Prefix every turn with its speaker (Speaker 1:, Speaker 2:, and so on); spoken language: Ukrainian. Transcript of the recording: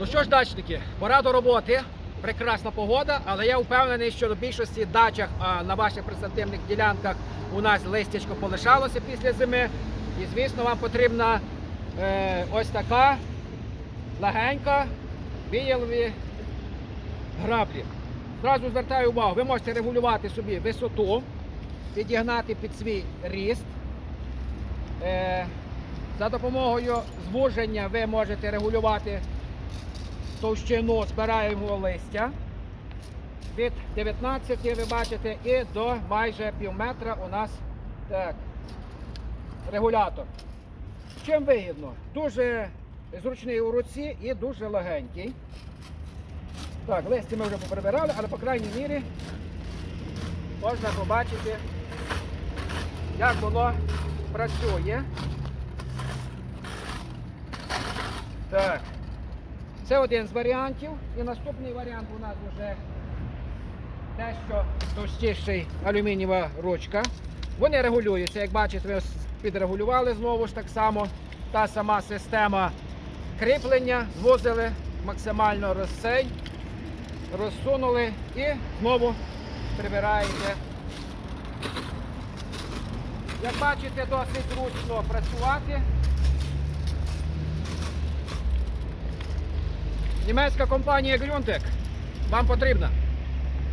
Speaker 1: Ну що ж, дачники, пора до роботи. Прекрасна погода, але я впевнений, що на більшості дачах на ваших присадибних ділянках у нас листячко полишалося після зими. І звісно, вам потрібна е, ось така легенька віялові граблі. Зразу звертаю увагу, ви можете регулювати собі висоту, підігнати під свій ріст. Е, за допомогою звуження ви можете регулювати товщину збираємого листя. Від 19 ви бачите і до майже пів метра у нас так, регулятор. Чим вигідно? Дуже зручний у руці і дуже легенький. Так, листя ми вже поприбирали, але по крайній мірі можна побачити, як воно працює. Так. Це один з варіантів. І наступний варіант у нас вже дещо товстіший алюмінієва ручка. Вони регулюються, як бачите, ви підрегулювали знову ж так само. Та сама система кріплення, звузили максимально розсей, розсунули і знову прибираєте. Як бачите, досить зручно працювати. Німецька компанія Grüntec вам потрібна.